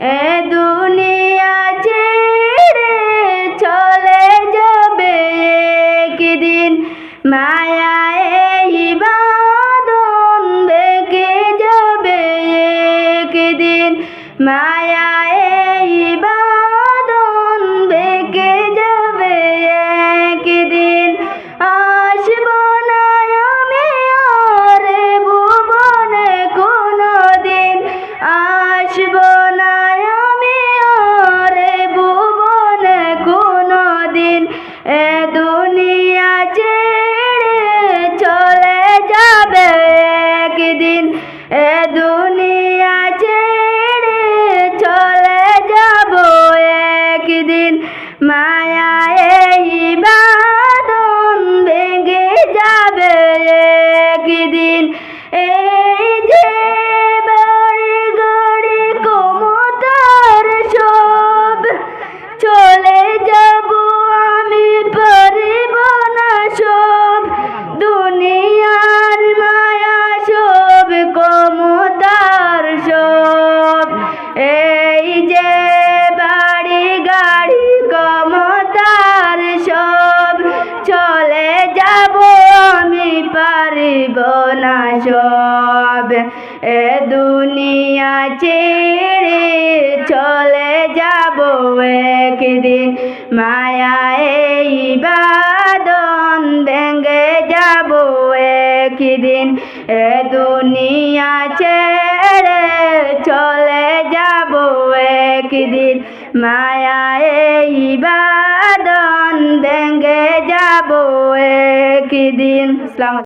এ দুনিয়া ছেড়ে চলে যাবে একদিন। মায়া এই বাদন দেখে যাবে একদিন। মায়া দুনিয়া যাব আমি পারিব না সব। এ দুনিয়া ছেড়ে চলে যাব একদিন। মায়া এই বাদন ভেঙে যাব একদিন। এ দুনিয়া ছেড়ে চলে যাব একদিন। মায়া এই বাদন ভেঙে যাব একদিন আসসালামু